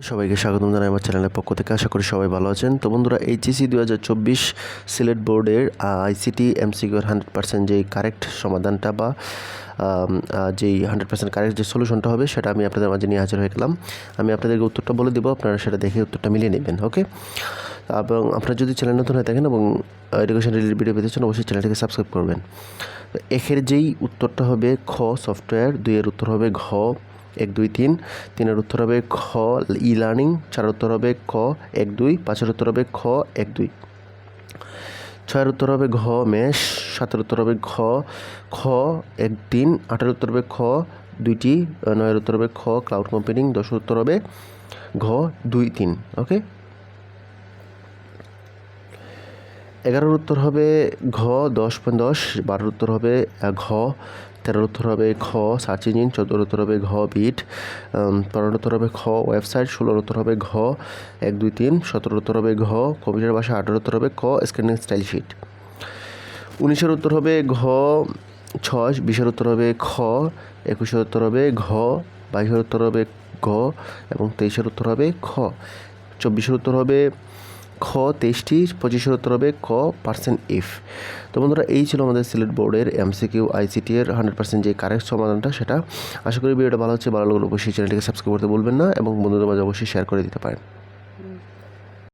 সবাইকে স্বাগতম জানাই আমার চ্যানেলের পক্ষ থেকে। আশা করি সবাই ভালো আছেন। তো বন্ধুরা এইচএসি দু হাজার চব্বিশ সিলেট বোর্ডের আইসিটি এমসিকিউর হান্ড্রেড পার্সেন্ট যেই কারেক্ট সমাধানটা বা যেই হান্ড্রেড পার্সেন্ট কারেক্ট যে সলিউশনটা হবে, সেটা আমি আপনাদের মাঝে নিয়ে হাজির হয়ে গেলাম। আমি আপনাদেরকে উত্তরটা বলে দেবো, আপনারা সেটা দেখে উত্তরটা মিলিয়ে নেবেন, ওকে? এবং আপনারা যদি চ্যানেল নতুন হয়ে থাকেন এবং এডুকেশন রিলেটেড ভিডিও পেতে চান, অবশ্যই চ্যানেলটিকে সাবস্ক্রাইব করবেন। একের যেই উত্তরটা হবে, খ সফটওয়্যার দুইয়ের উত্তর হবে ঘ এক দুই তিন তিনের উত্তর হবে খ ই লার্নিং চার উত্তর হবে খ এক দুই পাঁচের উত্তর হবে খ এক দুই ছয়ের উত্তর হবে ঘ মেষ সাতের উত্তর হবে ঘ খ এক তিন আটের উত্তর হবে খ দুইটি নয়ের উত্তর হবে খ ক্লাউড কম্পিউটিং দশের উত্তর হবে ঘ দুই তিন ওকে এগারোর উত্তর হবে ঘ দশ দশ বারোর উত্তর হবে ঘ তেরোর উত্তর হবে খ, সার্চ ইঞ্জিন চোদ্দোর উত্তর হবে ঘ, বিট পনেরোর উত্তর হবে খ, ওয়েবসাইট ষোলোর উত্তর হবে ঘ, এক, দুই, তিন সতেরোর উত্তর হবে ঘ, কম্পিউটার ভাষা আঠেরোর উত্তর হবে ক স্ক্যানিং স্টাইল শিট। উনিশের উত্তর হবে ঘ, ছয় বিশের উত্তর হবে খ একুশের উত্তর হবে ঘ বাইশের উত্তর হবে ঘ এবং তেইশের উত্তর হবে খ। চব্বিশের উত্তর হবে খ তেইশটি পঁচিশের উত্তর হবে খ পার্সেন্ট ইফ তো বন্ধুরা, এই ছিল আমাদের সিলেট বোর্ডের এমসিকিউ আইসিটি এর হান্ড্রেড পার্সেন্ট যে কারেক্ট সমাধানটা সেটা। আশা করি ভিডিওটা ভালো হচ্ছে, ভালো লাগলে অবশ্যই চ্যানেলটিকে সাবস্ক্রাইব করতে বলবেন না এবং বন্ধুদের মাঝে অবশ্যই শেয়ার করে দিতে পারেন।